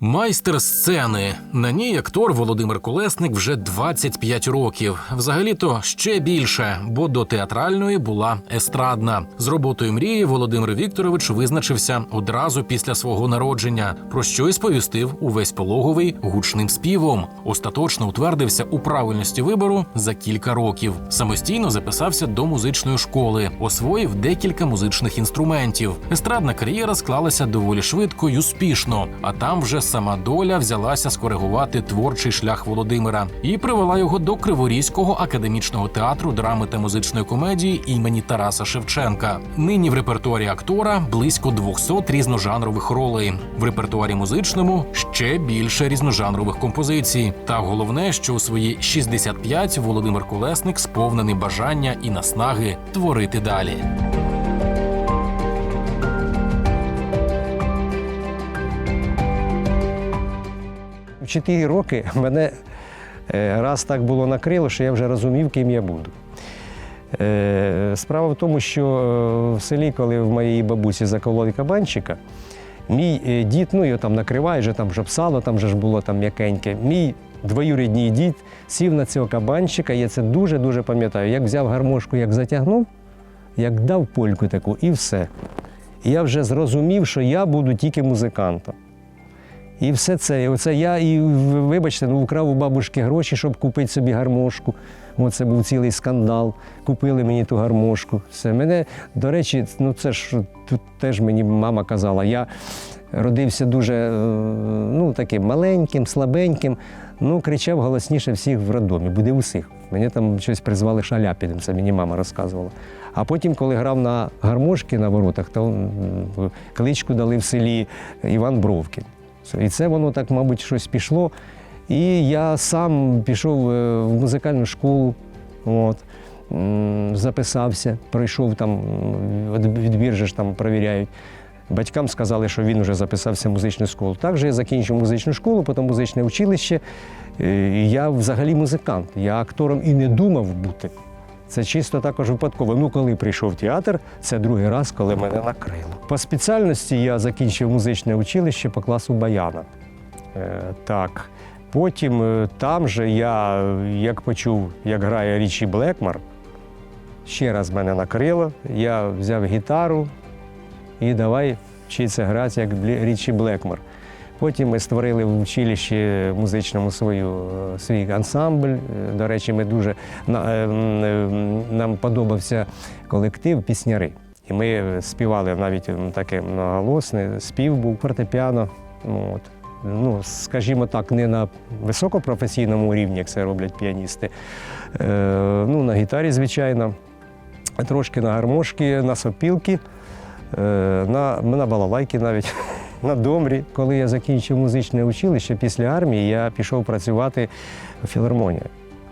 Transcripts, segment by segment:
Майстер сцени на ній актор Володимир Колесник вже 25 років. Взагалі-то ще більше, бо до театральної була естрадна. З роботою мрії Володимир Вікторович визначився одразу після свого народження, про що й сповістив увесь пологовий гучним співом. Остаточно утвердився у правильності вибору за кілька років. Самостійно записався до музичної школи, освоїв декілька музичних інструментів. Естрадна кар'єра склалася доволі швидко й успішно. А там вже сама доля взялася скоригувати творчий шлях Володимира і привела його до Криворізького академічного театру драми та музичної комедії імені Тараса Шевченка. Нині в репертуарі актора близько 200 різножанрових ролей. В репертуарі музичному ще більше різножанрових композицій. Та головне, що у свої 65 Володимир Колесник сповнений бажання і наснаги творити далі. В 4 роки мене е, раз так було накрило, що я вже розумів, ким я буду. Е, Справа в тому, що е, в селі, коли в моїй бабусі закололи кабанчика, мій дід, ну його там накриває, вже там щоб сало, там вже ж було там м'якеньке. Мій двоюрідній дід сів на цього кабанчика, я це дуже-дуже пам'ятаю. Як взяв гармошку, як затягнув, як дав польку таку, і все. І я вже зрозумів, що я буду тільки музикантом. І все це. Оце я і вибачте, ну вкрав у бабушки гроші, щоб купити собі гармошку. Оце був цілий скандал. Купили мені ту гармошку. Все. Мене, до речі, ну це ж тут теж мені мама казала, я родився дуже е, ну, таким маленьким, слабеньким. Ну, кричав голосніше всіх в роддомі, буде усіх. Мене там щось призвали шаляпідем, це мені мама розказувала. А потім, коли грав на гармошки на воротах, то кличку дали в селі Іван Бровкін. І це воно так, мабуть, щось пішло. І я сам пішов е, в музикальну школу, от, записався, пройшов там, від- відбір же ж там перевіряють. Батькам сказали, що він вже записався в музичну школу. Також я закінчив музичну школу, потім музичне училище. Е, я взагалі музикант. Я актором і не думав бути. Це чисто також випадково. Ну, коли прийшов в театр, це другий раз, коли мене накрило. По спеціальності я закінчив музичне училище по класу баяна. Е, так. Потім е, там же я, як почув, як грає Річі Блекмар, ще раз мене накрило. Я взяв гітару і давай вчитися грати як Річі Блекмар. Потім ми створили в училищі музичному свою, е, свій ансамбль. Е, До речі, ми дуже е, нам подобався колектив пісняри. І ми співали навіть таке многоголосне, спів був фортепіано. От. Ну, скажімо так, не на високопрофесійному рівні, як це роблять піаністи. Е, ну, на гітарі, звичайно, трошки на гармошки, на сопілки, е, на, на балалайки навіть. На домрі, коли я закінчив музичне училище після армії, я пішов працювати в філармонію.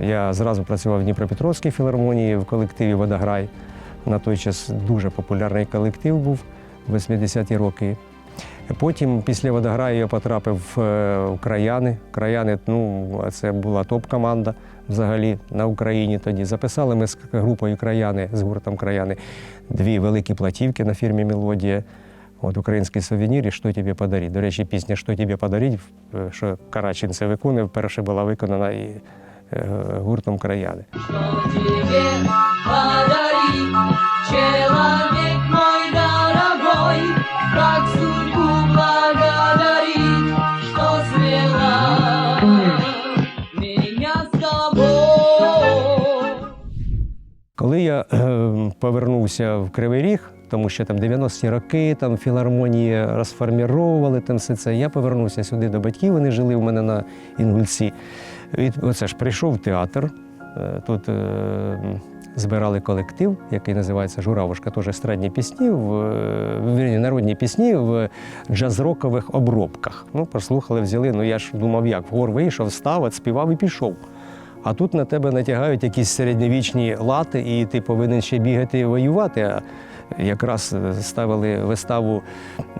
Я зразу працював в Дніпропетровській філармонії в колективі Водограй. На той час дуже популярний колектив був в 80-ті роки. Потім після Водограю я потрапив е, в краяни. Краяни, ну, це була топ-команда взагалі на Україні тоді. Записали ми з групою краяни, з гуртом краяни дві великі платівки на фірмі Мелодія. От український сувенір і що тобі подарить. До речі, пісня Що тобі подарить, е, що Карачин це виконав, вперше була виконана і е, гуртом краяни. Подарить, мой дорогой, судьбу благодарить. Коли я е, повернувся в Кривий Ріг, тому що там 90-ті роки, там філармонії розформіровували там все це. Я повернувся сюди до батьків, вони жили у мене на Інгульці. І оце ж прийшов в театр. Е, Тут е, збирали колектив, який називається Журавушка, теж естрадні пісні, в, е, народні пісні в джаз-рокових обробках. Ну, послухали, взяли. Ну я ж думав, як в гор вийшов, став, співав і пішов. А тут на тебе натягають якісь середньовічні лати, і ти повинен ще бігати і воювати. Якраз е, ставили виставу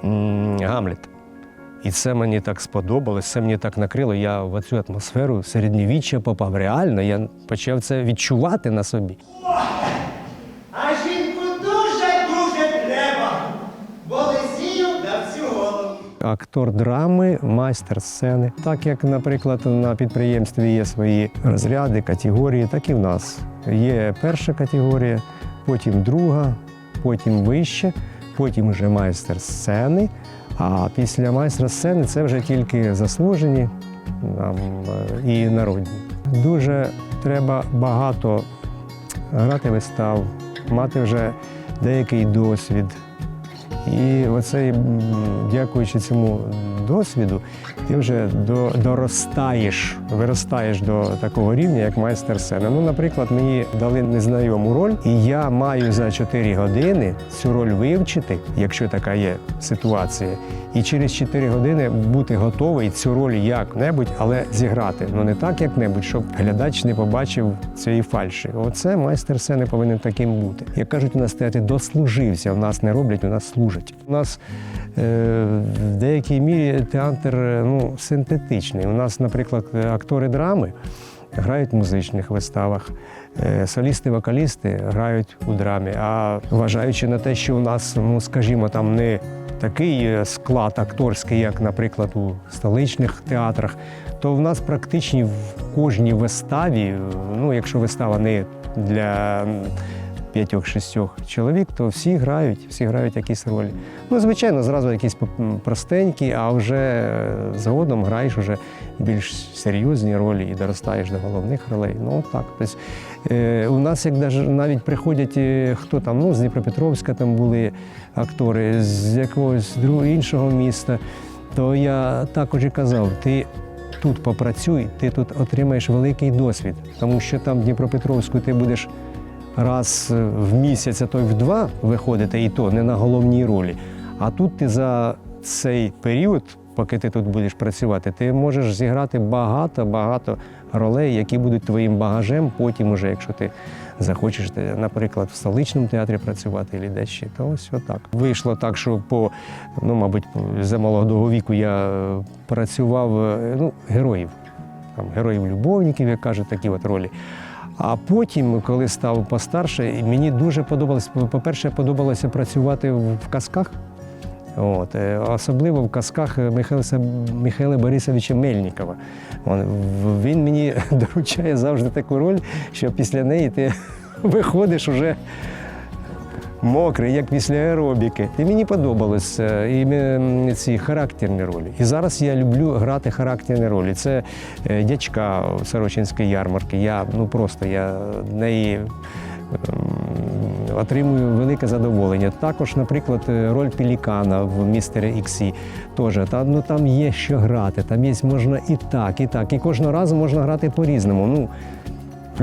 м, Гамлет. І це мені так сподобалось, це мені так накрило. Я в цю атмосферу середньовіччя попав. Реально, я почав це відчувати на собі. А жінку дуже-дуже треба, бо лисію на всю голову. актор драми, майстер сцени. Так як, наприклад, на підприємстві є свої розряди, категорії, так і в нас. Є перша категорія, потім друга, потім вище, потім вже майстер сцени. А після майстра сцени це вже тільки заслужені нам, і народні. Дуже треба багато грати вистав, мати вже деякий досвід. І оцей, дякуючи цьому досвіду, ти вже до, доростаєш, виростаєш до такого рівня, як майстер сцени. Ну, наприклад, мені дали незнайому роль, і я маю за 4 години цю роль вивчити, якщо така є ситуація, і через 4 години бути готовий цю роль як-небудь, але зіграти. Ну не так як-небудь, щоб глядач не побачив цієї фальші. Оце майстер сцени повинен таким бути. Як кажуть, у нас театр дослужився. У нас не роблять, у нас служать. У нас е, в деякій мірі театр е, ну, синтетичний. У нас, наприклад, актори драми грають в музичних виставах. е, Солісти-вокалісти грають у драмі. А вважаючи на те, що у нас, ну скажімо, там не такий е, склад акторський, як, наприклад, у столичних театрах, то в нас практично в кожній виставі, е, ну якщо вистава не для п'ятьох-шістьох чоловік, то всі грають, всі грають якісь ролі. Ну, звичайно, зразу якісь простенькі, а вже е, згодом граєш уже більш серйозні ролі і доростаєш до головних ролей. Ну так. Тобто, е, у нас як навіть приходять е, хто там, ну, з Дніпропетровська там були актори, з якогось іншого міста, то я також і казав, ти тут попрацюй, ти тут отримаєш великий досвід, тому що там в Дніпропетровську ти будеш раз в місяць, а то й в два виходити, і то не на головній ролі. А тут ти за цей період, поки ти тут будеш працювати, ти можеш зіграти багато-багато ролей, які будуть твоїм багажем. Потім, уже, якщо ти захочеш, наприклад, в столичному театрі працювати десь ще, то ось отак. Вийшло так, що по, ну, мабуть, за молодого віку я е, працював е, ну, героїв, там, героїв-любовників, як кажуть, такі от ролі. А потім, коли став постарше, мені дуже подобалось, по-перше, подобалося працювати в казках. От, е, особливо в казках Михайла, Михайла Борисовича Мельникова. Він мені доручає завжди таку роль, що після неї ти виходиш уже мокрий, як після аеробіки. І мені подобалось е, і ці характерні ролі. І зараз я люблю грати характерні ролі. Це е, дячка Сорочинської ярмарки. Я ну просто я неї. Отримую велике задоволення. Також, наприклад, е, роль Пелікана в містері Іксі. Теж там, ну, там є що грати, там є можна і так, і так. І кожного разу можна грати по-різному. Ну,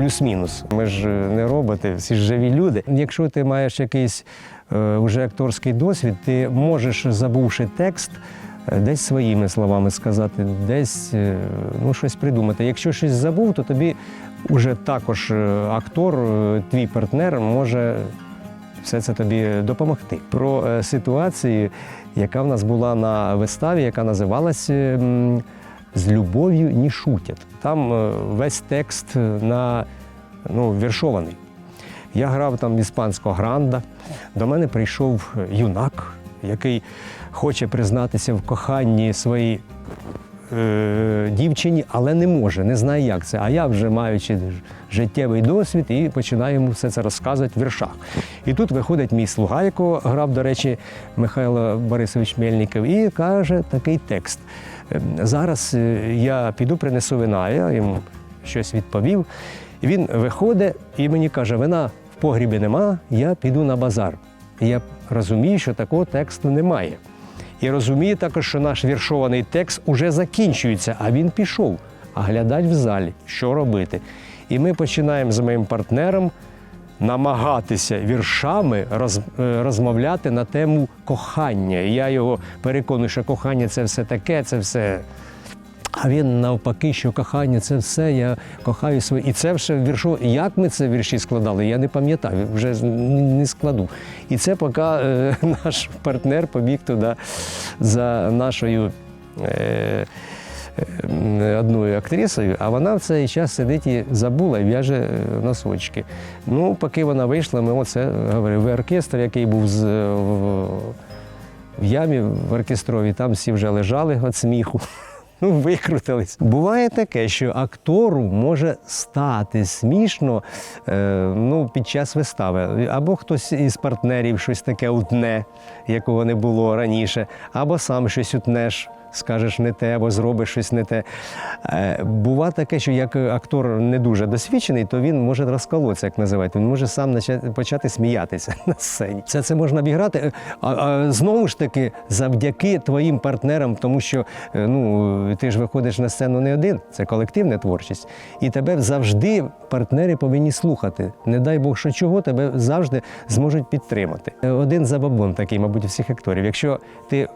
плюс-мінус. Ми ж е, не роботи, всі ж живі люди. Якщо ти маєш якийсь е, уже акторський досвід, ти можеш, забувши текст, е, десь своїми словами сказати, десь ну, щось придумати. Якщо щось забув, то тобі вже також актор, твій партнер може все це тобі допомогти. Про ситуацію, яка в нас була на виставі, яка називалася м, З любов'ю не шутять. Там е, весь текст на ну, віршований. Я грав там іспанського гранда. До мене прийшов юнак, який хоче признатися в коханні своїй е, дівчині, але не може, не знає, як це. А я вже маючи життєвий досвід і починаю йому все це розказувати в віршах. І тут виходить мій слуга, якого грав, до речі, Михайло Борисович Мельников, і каже такий текст. «Ем, Зараз е, я піду принесу вина. Я йому щось відповів. Він виходить і мені каже: вина в погрібі нема, я піду на базар. І я розумію, що такого тексту немає. І розумію також, що наш віршований текст уже закінчується, а він пішов. А глядач в залі, що робити? І ми починаємо з моїм партнером намагатися віршами роз, е, розмовляти на тему кохання. І я його переконую, що кохання це все таке, це все. А він навпаки, що кохання це все, я кохаю своє. І це все віршо. Як ми це вірші складали, я не пам'ятаю, вже не складу. І це поки е, наш партнер побіг туди за нашою. Е, е, Одною актрисою, а вона в цей час сидить і забула і в'яже е, носочки. Ну, поки вона вийшла, ми оце говорили. Оркестр, який був з, в, в ямі в оркестровій, там всі вже лежали від сміху. Ну, викрутились. Буває таке, що актору може стати смішно е, ну, під час вистави. Або хтось із партнерів щось таке утне, якого не було раніше, або сам щось утнеш, скажеш не те, або зробиш щось не те. Е, бува таке, що як актор не дуже досвідчений, то він може розколотися, як називають. Він може сам почати сміятися на сцені. Все це можна обіграти. А, а знову ж таки, завдяки твоїм партнерам, тому що е, ну, ти ж виходиш на сцену не один, це колективна творчість. І тебе завжди партнери повинні слухати. Не дай Бог, що чого, тебе завжди зможуть підтримати. Е, Один забабон такий, мабуть, всіх акторів. Якщо ти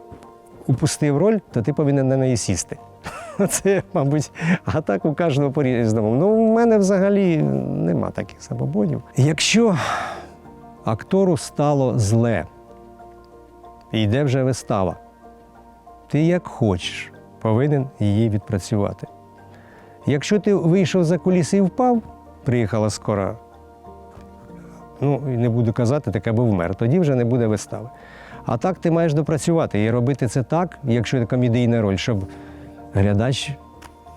упустив роль, то ти повинен на неї сісти. Це, мабуть, а так у кожного по-різному. Ну, у мене взагалі нема таких забобонів. Якщо актору стало зле, йде вже вистава, ти як хочеш повинен її відпрацювати. Якщо ти вийшов за куліси і впав, приїхала скора, ну не буду казати, так аби вмер, тоді вже не буде вистави. А так ти маєш допрацювати і робити це так, якщо це комедійна роль, щоб глядач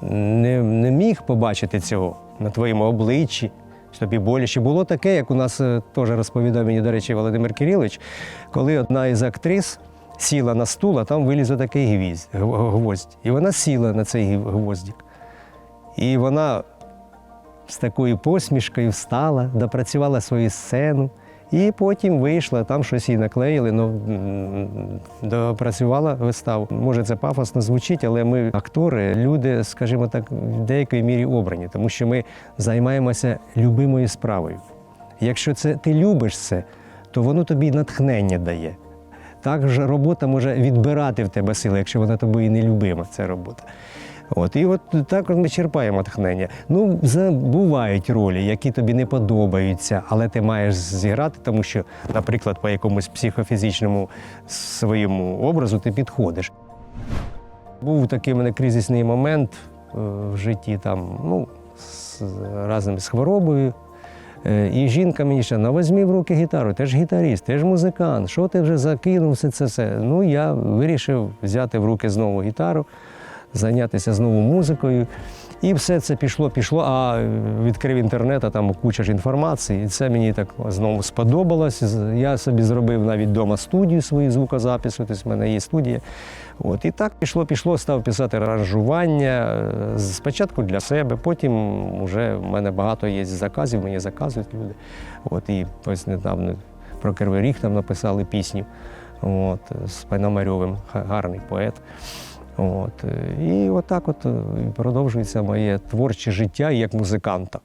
не, не міг побачити цього на твоєму обличчі. що Тобі боляче. Було таке, як у нас е, теж розповідав мені, до речі, Володимир Кирилович, коли одна із актрис сіла на стул, а там виліз такий гвіздь, гвоздь. І вона сіла на цей гв- гвоздик. І вона з такою посмішкою встала, допрацювала свою сцену. І потім вийшла, там щось їй наклеїли, ну допрацювала виставу. Може, це пафосно звучить, але ми актори, люди, скажімо так, в деякій мірі обрані, тому що ми займаємося любимою справою. Якщо це ти любиш це, то воно тобі натхнення дає. Також робота може відбирати в тебе сили, якщо вона тобою не любима, ця робота. От, і от так ми черпаємо натхнення. Ну, бувають ролі, які тобі не подобаються, але ти маєш зіграти, тому що, наприклад, по якомусь психофізичному своєму образу ти підходиш. Був такий мене кризисний момент е, в житті, там, ну, з, разом з хворобою. Е, І жінка мені ще, ну візьми в руки гітару, ти ж гітаріст, ти ж музикант, що ти вже закинув все це все. Ну, я вирішив взяти в руки знову гітару, зайнятися знову музикою. І все це пішло, пішло, а відкрив інтернет, а там куча ж інформації. І це мені так знову сподобалось. Я собі зробив навіть вдома студію свою звукозапису, тобто в мене є студія. От, і так пішло, пішло, став писати аранжування. е, Спочатку для себе, потім вже в мене багато є заказів, мені заказують люди. От, і ось недавно про Кривий Ріг там написали пісню от, з Пономарьовим, гарний поет. От, і отак от е, продовжується моє творче життя як музиканта.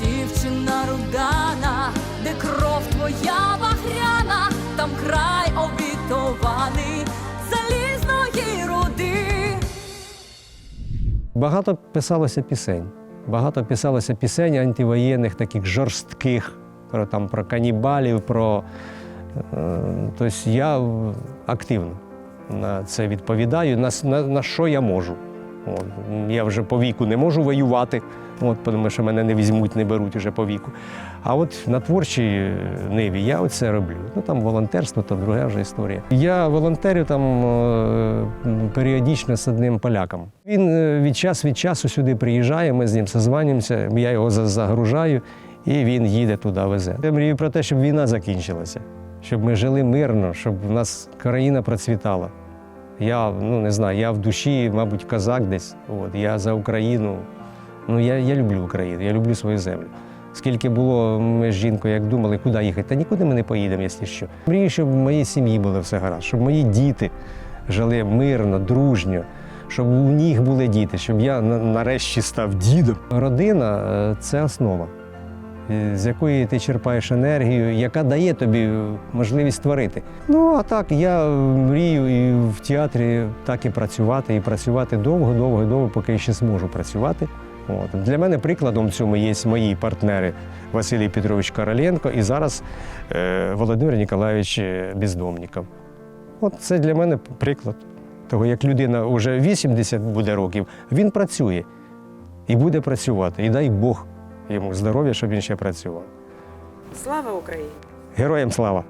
Дівчина рудана, де кров твоя багряна, там край обітований залізної руди. Багато писалося пісень. Багато писалося пісень антивоєнних, таких жорстких, про, там, про канібалів, про. Тобто я активно на це відповідаю, на, на, на що я можу. От. Я вже по віку не можу воювати, от, тому що мене не візьмуть, не беруть вже по віку. А от на творчій е, ниві я оце роблю. Ну там волонтерство, то друга вже історія. Я волонтерю там е, періодично з одним поляком. Він е, від час від часу сюди приїжджає, ми з ним созванюємося, я його за- загружаю, і він їде туди, везе. Я мрію про те, щоб війна закінчилася, щоб ми жили мирно, щоб в нас країна процвітала. Я ну не знаю, я в душі, мабуть, козак десь. От, я за Україну. Ну, я, я люблю Україну, я люблю свою землю. Скільки було ми з жінкою, як думали, куди їхати, та нікуди ми не поїдемо, якщо що. Мрію, щоб в моїй сім'ї було все гаразд, щоб мої діти жили мирно, дружньо, щоб у них були діти, щоб я нарешті став дідом. Родина е, це основа, з якої ти черпаєш енергію, яка дає тобі можливість творити. Ну а так, я е, мрію і в театрі так і працювати, і працювати довго, довго, довго, поки я ще зможу працювати. От. Для мене прикладом цьому є мої партнери Василій Петрович Короленко і зараз е, Володимир Ніколаєвич е, Бездомніков. От це для мене приклад того, як людина вже 80 буде років, він працює і буде працювати. І дай Бог йому здоров'я, щоб він ще працював. Слава Україні! Героям слава!